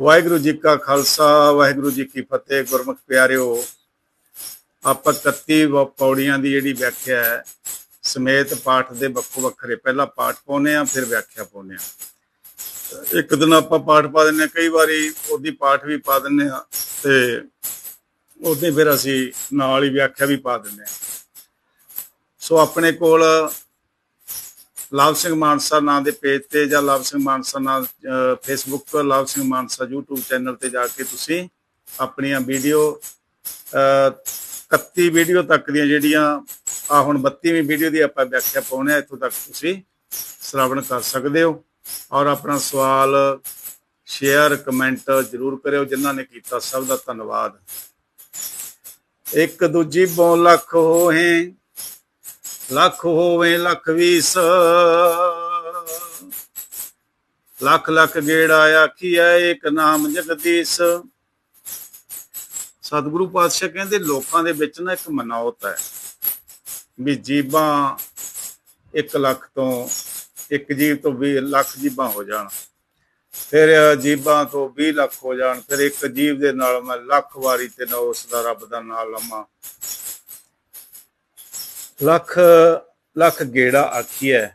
ਵਾਹਿਗੁਰੂ ਜੀ ਕਾ ਖਾਲਸਾ, ਵਾਹਿਗੁਰੂ ਜੀ ਕੀ ਫਤਿਹ। ਗੁਰਮੁਖ ਪਿਆਰਿਓ, ਆਪਾਂ 31 ਵ- ਪੌੜੀਆਂ ਦੀ ਜਿਹੜੀ ਵਿਆਖਿਆ ਹੈ, ਸਮੇਤ ਪਾਠ ਦੇ ਵੱਖੋ ਵੱਖਰੇ। ਪਹਿਲਾਂ ਪਾਠ ਪਾਉਨੇ ਆ ਫਿਰ ਵਿਆਖਿਆ ਪਾਉਨੇ ਆ ਇੱਕ ਦਿਨ ਆਪਾਂ ਪਾਠ ਪਾ ਦਿੰਨੇ ਆ ਕਈ ਵਾਰੀ ਉਹਦੀ ਪਾਠ ਵੀ ਪਾ ਦਿੰਨੇ ਆ ਤੇ ਉਹਦੇ ਫਿਰ ਅਸੀਂ ਨਾਲ ਹੀ ਵਿਆਖਿਆ ਵੀ ਪਾ ਦਿੰਨੇ ਆ ਸੋ ਆਪਣੇ ਕੋਲ ਲਵ ਸਿੰਘ ਮਾਨਸਾ ਨਾਂ ਦੇ ਪੇਜ ਤੇ ਜਾਂ ਲਵ ਸਿੰਘ ਮਾਨਸਾ ਨਾਂ Facebook Lav Singh Mansa YouTube channel ਤੇ ਜਾ ਕੇ ਤੁਸੀਂ ਆਪਣੀਆਂ ਵੀਡੀਓ 31 ਵੀਡੀਓ ਤੱਕ ਦੀਆਂ ਜਿਹੜੀਆਂ ਆ ਹੁਣ 32ਵੀਂ ਵੀਡੀਓ ਦੀ ਆਪਾਂ ਵਿਆਖਿਆ ਪਾਉਣੇ ਆ, ਇੱਥੋਂ ਤੱਕ ਤੁਸੀਂ ਸ਼੍ਰਵਣ ਕਰ ਸਕਦੇ ਹੋ। ਔਰ ਆਪਣਾ ਸਵਾਲ ਸ਼ੇਅਰ ਕਮੈਂਟ ਜ਼ਰੂਰ ਕਰਿਓ, ਜਿਨ੍ਹਾਂ ਨੇ ਕੀਤਾ ਸਭ ਦਾ ਧੰਨਵਾਦ। ਇੱਕ ਦੂਜੀ ਬੋਂ ਲੱਖ ਹੋਏ ਲੱਖ ਹੋਵੇ ਲੱਖ ਵੀਸ। ਲੱਖ ਲੱਖ ਗੇੜਾ ਆਖੀਐ ਇੱਕ ਨਾਮ ਜਗਦੀਸ਼। ਸਤਿਗੁਰੂ ਪਾਤਸ਼ਾਹ ਕਹਿੰਦੇ, ਲੋਕਾਂ ਦੇ ਵਿੱਚ ਨਾ ਇੱਕ ਮਨੌਤ ਹੈ ਵੀ ਜੀਬਾਂ 1 ਲੱਖ ਤੋਂ, ਇੱਕ ਜੀਬ ਤੋਂ 20 ਲੱਖ ਜੀਬਾਂ ਹੋ ਜਾਣ। ਫਿਰ ਜੀਬਾਂ ਤੋਂ 20 ਲੱਖ ਹੋ ਜਾਣ, ਫਿਰ ਇੱਕ ਜੀਵ ਦੇ ਨਾਲ ਮੈਂ ਲੱਖ ਵਾਰੀ ਤੇ ਨਾ ਉਸ ਦਾ ਰੱਬ ਦਾ ਨਾਮ ਲਵਾਂ। ਲੱਖ ਲੱਖ ਗੇੜਾ ਆਖੀਐ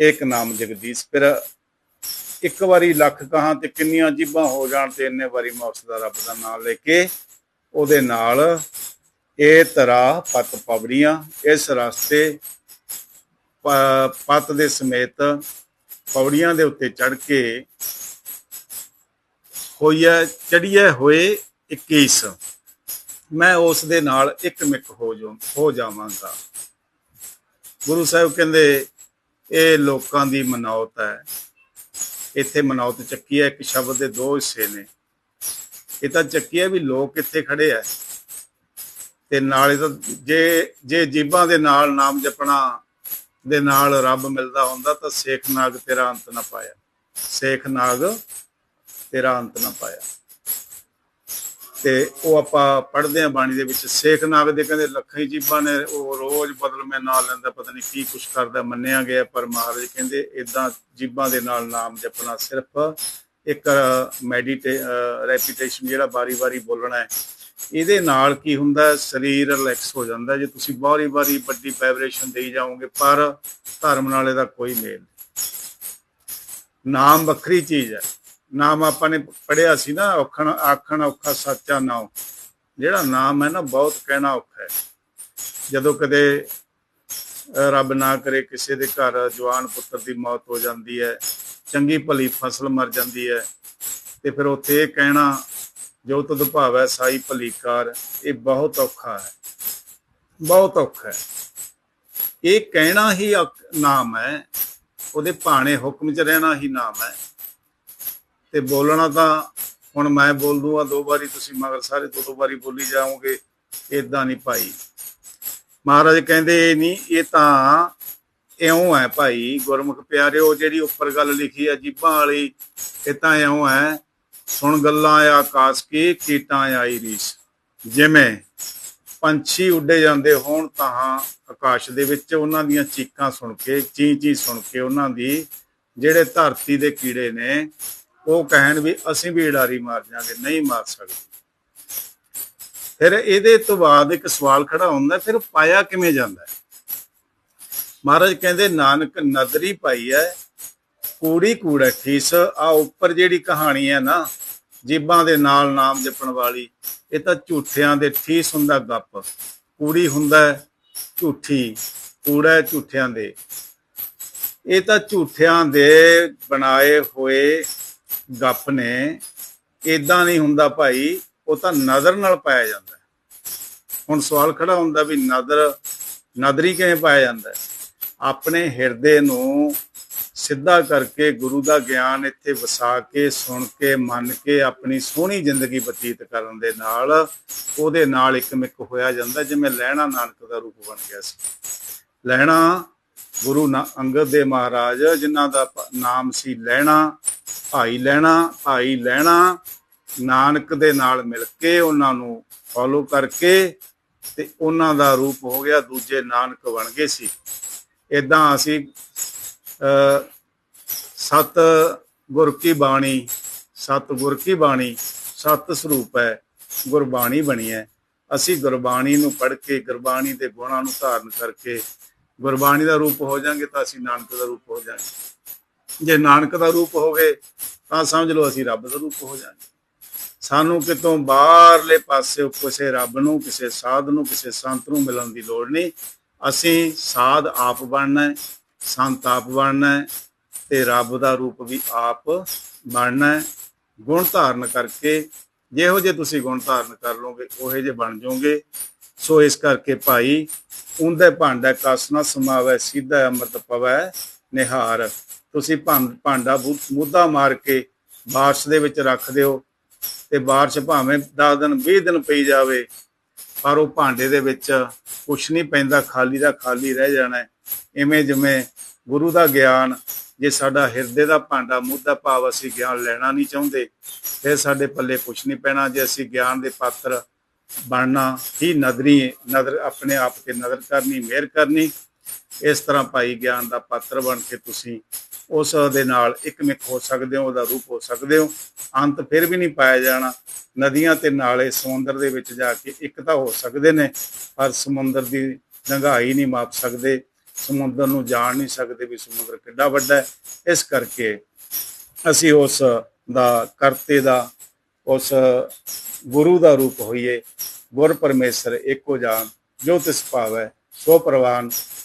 ਇੱਕ ਨਾਮ ਜਗਦੀਸ਼। ਫਿਰ ਇੱਕ ਵਾਰੀ ਲੱਖ ਕਹਾਂ ਤੇ ਕਿੰਨੀਆਂ ਜੀਬਾਂ ਹੋ ਜਾਣ ਤੇ ਇੰਨੇ ਵਾਰੀ ਮੈਂ ਉਸ ਰੱਬ ਦਾ ਨਾਮ ਲੈ ਕੇ ਉਹਦੇ ਨਾਲ ਇਹ ਤਰਾ ਪਤ ਪਵੜੀਆਂ, ਇਸ ਰਸਤੇ ਪਤ ਦੇ ਸਮੇਤ ਪੌੜੀਆਂ ਦੇ ਉੱਤੇ ਚੜ ਕੇ ਹੋਈਐ ਚੜੀਏ ਹੋਏ 21 ਮੈਂ ਉਸ ਦੇ ਨਾਲ ਇੱਕ ਮਿੱਕ ਹੋ ਜਾ, ਹੋ ਜਾਵਾਂਗਾ। ਗੁਰੂ ਸਾਹਿਬ ਕਹਿੰਦੇ, ਇਹ ਲੋਕਾਂ ਦੀ ਮਨੌਤ ਹੈ। ਇੱਥੇ ਮਨੌਤ ਚੱਕੀ ਹੈ, ਇੱਕ ਸ਼ਬਦ ਦੇ ਦੋ ਹਿੱਸੇ ਨੇ। ਇਹ ਤਾਂ ਚੱਕੀ ਹੈ ਵੀ ਲੋਕ ਇੱਥੇ ਖੜੇ ਆ ਤੇ ਨਾਲੇ ਤਾਂ ਜੇ ਜੇ ਜੀਬਾਂ ਦੇ ਨਾਲ ਨਾਮ ਜਪਣਾ ਦੇ ਨਾਲ ਰੱਬ ਮਿਲਦਾ ਹੁੰਦਾ, ਤਾਂ ਸੇਖ ਨਾਗ ਤੇਰਾ ਅੰਤ ਨਾ ਪਾਇਆ। ਸੇਖ ਨਾਗ ਤੇਰਾ ਅੰਤ ਨਾ ਪਾਇਆ। ਤੇ ਉਹ ਆਪਾਂ ਪੜ੍ਹਦੇ ਆ ਬਾਣੀ ਦੇ ਵਿੱਚ। ਸੇਖ ਨਾਗ ਦੇ ਕਹਿੰਦੇ ਲੱਖਾਂ ਹੀ ਜੀਬਾਂ ਨੇ ਉਹ ਰੋਜ਼ ਬਦਲ ਮੈਂ ਨਾਲ ਲੈਂਦਾ, ਪਤਾ ਨਹੀਂ ਕੀ ਕੁਛ ਕਰਦਾ, ਮੰਨਿਆ ਗਿਆ, ਪਰ ਮਹਾਰਾਜ ਕਹਿੰਦੇ ਇਦਾਂ ਜੀਬਾਂ ਦੇ ਨਾਲ ਨਾਮ ਜਪਣਾ ਸਿਰਫ ਇੱਕ ਮੈਡੀਟੇ ਰੈਪੀਟੇਸ਼ਨ ਜਿਹੜਾ ਬਾਰੀ-ਬਾਰੀ ਬੋਲਣਾ ਹੈ। ਇਹਦੇ ਨਾਲ ਕੀ ਹੁੰਦਾ ਸਰੀਰ ਰਿਲੈਕਸ ਹੋ ਜਾਂਦਾ ਜੇ ਤੁਸੀਂ ਬਾਰੀ-ਬਾਰੀ ਵੱਡੀ ਵਾਈਬ੍ਰੇਸ਼ਨ ਦੇਈ ਜਾਓਗੇ, ਪਰ ਧਰਮ ਨਾਲ ਇਹਦਾ ਕੋਈ ਮੇਲ ਨਹੀਂ। ਨਾਮ ਵੱਖਰੀ ਚੀਜ਼ ਹੈ। ਨਾਮ ਆਪਾਂ ਨੇ ਪੜਿਆ ਸੀ ਨਾ, ਔਖਣ, ਆਖਣ ਔਖਾ ਸੱਚਾ ਨਾਮ ਜਿਹੜਾ ਨਾਮ ਹੈ ਨਾ, ਬਹੁਤ ਕਹਿਣਾ ਔਖਾ ਹੈ। ਜਦੋਂ ਕਦੇ ਰੱਬ ਨਾ ਕਰੇ ਕਿਸੇ ਦੇ ਘਰ ਜਵਾਨ ਪੁੱਤਰ ਦੀ ਮੌਤ ਹੋ ਜਾਂਦੀ ਹੈ, ਚੰਗੀ ਭਲੀ ਫਸਲ ਮਰ ਜਾਂਦੀ ਹੈ, ਤੇ ਫਿਰ ਉੱਥੇ ਇਹ ਕਹਿਣਾ, ਜੋ ਤੁਧ ਭਾਵੈ ਸਾਈ ਭਲੀ ਕਾਰ ਇਹ ਬਹੁਤ ਔਖਾ ਹੈ। ਬਹੁਤ ਔਖਾ ਹੈ। ਇਹ ਕਹਿਣਾ ਹੀ ਔਖ- ਨਾਮ ਹੈ। ਉਹਦੇ ਭਾਣੇ ਹੁਕਮ ਚ ਰਹਿਣਾ ਹੀ ਨਾਮ ਹੈ। ਤੇ ਬੋਲਣਾ ਤਾਂ ਹੁਣ ਮੈਂ ਬੋਲ ਦੂੰਗਾ ਦੋ ਵਾਰੀ ਤੁਸੀਂ, ਮਗਰ ਸਾਰੇ ਦੋ ਦੋ ਵਾਰੀ ਬੋਲੀ ਜਾਓਗੇ ਇਦਾਂ ਨਹੀਂ ਭਾਈ। ਮਹਾਰਾਜ ਕਹਿੰਦੇ ਇਹ ਨਹੀਂ, ਇਹ ਤਾਂ ਇਉਂ ਹੈ ਭਾਈ, ਗੁਰਮੁਖ ਪਿਆਰਿਓ, ਜਿਹੜੀ ਉੱਪਰ ਗੱਲ ਲਿਖੀ ਹੈ ਜੀਬਾਂ ਵਾਲੀ, ਇਹ ਤਾਂ ਇਉਂ ਹੈ, ਸੁਣ ਗੱਲਾਂ ਆਕਾਸ਼ ਕੀ, ਕੀਟਾਂ ਆਈ ਰੀਸ ਜਿਵੇਂ ਪੰਛੀ ਉੱਡੇ ਜਾਂਦੇ ਹੋਣ ਤਾਂ ਆਕਾਸ਼ ਦੇ ਵਿੱਚ ਉਹਨਾਂ ਦੀਆਂ ਚੀਕਾਂ ਸੁਣ ਕੇ ਚੀ ਚੀ ਸੁਣ ਕੇ ਉਹਨਾਂ ਦੀ, ਜਿਹੜੇ ਧਰਤੀ ਦੇ ਕੀੜੇ ਨੇ ਉਹ ਕਹਿਣ ਵੀ ਅਸੀਂ ਵੀ ਉਡਾਰੀ ਮਾਰ ਜਾਾਂਗੇ ਨਹੀਂ ਮਾਰ ਸਕਦੇ। ਫਿਰ ਇਹਦੇ ਤੋਂ ਬਾਅਦ ਇੱਕ ਸਵਾਲ ਖੜਾ ਹੁੰਦਾ, ਫਿਰ ਪਾਇਆ ਕਿਵੇਂ ਜਾਂਦਾ ਮਹਾਰਾਜ ਕਹਿੰਦੇ, ਨਾਨਕ ਨਦਰੀ ਪਾਈ ਹੈ, ਕੂੜੀ ਕੂੜਾ ਠੀਸ ਆ ਉੱਪਰ ਜਿਹੜੀ ਕਹਾਣੀ ਹੈ ਨਾ, ਜੀਬਾਂ ਦੇ ਨਾਲ ਨਾਮ ਜਪਣ ਵਾਲੀ, ਇਹ ਤਾਂ ਝੂਠਿਆਂ ਦੇ ਠੀਸ ਹੁੰਦਾ ਗੱਪ। ਕੂੜੀ ਹੁੰਦਾ ਝੂਠੀ, ਕੂੜਾ ਝੂਠਿਆਂ ਦੇ। ਇਹ ਤਾਂ ਝੂਠਿਆਂ ਦੇ ਬਣਾਏ ਹੋਏ ਗੱਪ ਨੇ ਇਦਾਂ ਨਹੀਂ ਹੁੰਦਾ ਭਾਈ, ਉਹ ਤਾਂ ਨਜ਼ਰ ਨਾਲ ਪਾਇਆ ਜਾਂਦਾ ਹੁਣ ਸਵਾਲ ਖੜਾ ਹੁੰਦਾ ਵੀ ਨਦਰ, ਨਦਰੀ ਕਿਵੇਂ ਪਾਇਆ ਜਾਂਦਾ ਆਪਣੇ ਹਿਰਦੇ ਨੂੰ ਸਿੱਧਾ ਕਰਕੇ ਗੁਰੂ ਦਾ ਗਿਆਨ ਇੱਥੇ ਵਸਾ ਕੇ, ਸੁਣ ਕੇ, ਮੰਨ ਕੇ, ਆਪਣੀ ਸੋਹਣੀ ਜ਼ਿੰਦਗੀ ਬਤੀਤ ਕਰਨ ਦੇ ਨਾਲ ਉਹਦੇ ਨਾਲ ਇੱਕ ਮਿੱਕ ਹੋਇਆ ਜਾਂਦਾ, ਜਿਵੇਂ ਲੈਣਾ ਨਾਨਕ ਦਾ ਰੂਪ ਬਣ ਗਿਆ ਸੀ। ਲੈਣਾ ਗੁਰੂ ਨਾ, ਅੰਗਦ ਦੇ ਮਹਾਰਾਜ, ਜਿਨ੍ਹਾਂ ਦਾ ਨਾਮ ਸੀ ਲੈਣਾ ਭਾਈ ਲੈਣਾ ਭਾਈ ਲੈਣਾ, ਨਾਨਕ ਦੇ ਨਾਲ ਮਿਲ ਕੇ ਉਹਨਾਂ ਨੂੰ ਫੋਲੋ ਕਰਕੇ ਤੇ ਉਹਨਾਂ ਦਾ ਰੂਪ ਹੋ ਗਿਆ ਦੂਜੇ ਨਾਨਕ ਬਣ ਗਏ ਸੀ। ਇਦਾਂ ਅਸੀਂ ਅ ਸਤ ਗੁਰ ਕੀ ਬਾਣੀ, ਸਤ ਗੁਰ ਕੀ ਬਾਣੀ, ਸਤ ਸਰੂਪ ਹੈ, ਗੁਰਬਾਣੀ ਬਣੀ ਹੈ। ਅਸੀਂ ਗੁਰਬਾਣੀ ਨੂੰ ਪੜ੍ਹ ਕੇ, ਗੁਰਬਾਣੀ ਦੇ ਗੁਣਾਂ ਨੂੰ ਧਾਰਨ ਕਰਕੇ ਗੁਰਬਾਣੀ ਦਾ ਰੂਪ ਹੋ ਜਾਾਂਗੇ ਤਾਂ ਅਸੀਂ ਨਾਨਕ ਦਾ ਰੂਪ ਹੋ ਜਾਾਂਗੇ। ਜੇ ਨਾਨਕ ਦਾ ਰੂਪ ਹੋਵੇ ਤਾਂ ਸਮਝ ਲਓ ਅਸੀਂ ਰੱਬ ਦਾ ਰੂਪ ਹੋ ਜਾਾਂਗੇ ਸਾਨੂੰ ਕਿਤੋਂ ਬਾਹਰਲੇ ਪਾਸੇ ਕਿਸੇ ਰੱਬ ਨੂੰ, ਕਿਸੇ ਸਾਧ ਨੂੰ, ਕਿਸੇ ਸੰਤ ਨੂੰ ਮਿਲਣ ਦੀ ਲੋੜ ਨਹੀਂ। ਅਸੀਂ ਸਾਧ ਆਪ ਬਣਨਾ ਹੈ, ਸੰਤ ਆਪ ਬਣਨਾ ਹੈ ਤੇ ਰੱਬ ਦਾ ਰੂਪ ਵੀ ਆਪ ਬਣਨਾ ਹੈ। ਗੁਣ ਧਾਰਨ ਕਰਕੇ ਜਿਹੋ ਜੇ ਤੁਸੀਂ ਗੁਣ ਧਾਰਨ ਕਰ ਲਓਗੇ, ਉਹੇ ਜੇ ਬਣ ਜਾਓਗੇ। ਸੋ ਇਸ ਕਰਕੇ ਭਾਈ, ਉਹਦੇ ਭਾਂਡਾ ਕਸ ਨਾ ਸਮਾਵੈ, ਸਿੱਧਾ ਅੰਮ੍ਰਿਤ ਪਵੈ। ਨਿਹਾਰ ਤੁਸੀਂ ਭੰ- ਭਾਂਡਾ ਮੁੱਦਾ ਮਾਰ ਕੇ ਬਾਰਿਸ਼ ਦੇ ਵਿੱਚ ਰੱਖ ਦਿਓ ਤੇ ਬਾਰਿਸ਼ ਭਾਵੇਂ 10 ਦਿਨ 20 ਦਿਨ ਪਈ ਜਾਵੇ, ਪਰ ਉਹ ਭਾਂਡੇ ਦੇ ਵਿੱਚ ਕੁਛ ਨਹੀਂ ਪੈਂਦਾ, ਖਾਲੀ ਦਾ ਖਾਲੀ ਰਹਿ ਜਾਣਾ ਹੈ। ਇਵੇਂ ਜਿਵੇਂ ਗੁਰੂ ਦਾ ਗਿਆਨ, ਜੇ ਸਾਡਾ ਹਿਰਦੇ ਦਾ ਭਾਂਡਾ ਮੁੱਦਾ ਭਾਵ ਅਸੀਂ ਗਿਆਨ ਲੈਣਾ ਨਹੀਂ ਚਾਹੁੰਦੇ, ਫਿਰ ਸਾਡੇ ਪੱਲੇ ਕੁਛ ਨਹੀਂ ਪੈਣਾ ਜੇ ਅਸੀਂ ਗਿਆਨ ਦੇ ਪਾਤਰ ਬਣਨਾ ਹੀ ਨਦਰੀ ਨਦਰ ਆਪਣੇ ਆਪ ਤੇ ਨਦਰ ਕਰਨੀ, ਮਿਹਰ ਕਰਨੀ ਇਸ ਤਰ੍ਹਾਂ ਭਾਈ ਗਿਆਨ ਦਾ ਪਾਤਰ ਬਣ ਕੇ ਤੁਸੀਂ ਉਸ ਦੇ ਨਾਲ ਇੱਕਮਿਕ ਹੋ ਸਕਦੇ ਹੋ, ਉਹਦਾ ਰੂਪ ਹੋ ਸਕਦੇ ਹੋ। ਅੰਤ ਫਿਰ ਵੀ ਨਹੀਂ ਪਾਇਆ ਜਾਣਾ। ਨਦੀਆਂ ਤੇ ਨਾਲੇ ਸਮੁੰਦਰ ਦੇ ਵਿੱਚ ਜਾ ਕੇ ਇੱਕ ਤਾਂ ਹੋ ਸਕਦੇ ਨੇ, ਪਰ ਸਮੁੰਦਰ ਦੀ ਡੰਗਾਈ ਨਹੀਂ ਮਾਪ ਸਕਦੇ। ਸਮੁੰਦਰ ਨੂੰ ਜਾਣ ਨਹੀਂ ਸਕਦੇ ਵੀ ਸਮੁੰਦਰ ਕਿੱਡਾ ਵੱਡਾ ਹੈ। ਇਸ ਕਰਕੇ ਅਸੀਂ ਉਸ ਦਾ ਕਰਤੇ ਦਾ, ਉਸ ਗੁਰੂ ਦਾ ਰੂਪ ਹੋਈਏ। ਗੁਰ ਪਰਮੇਸ਼ਰ ਇੱਕੋ ਜਾਨ, ਜੋ ਤਿਸ ਭਾਵੈ, ਸੋ ਪ੍ਰਵਾਨ।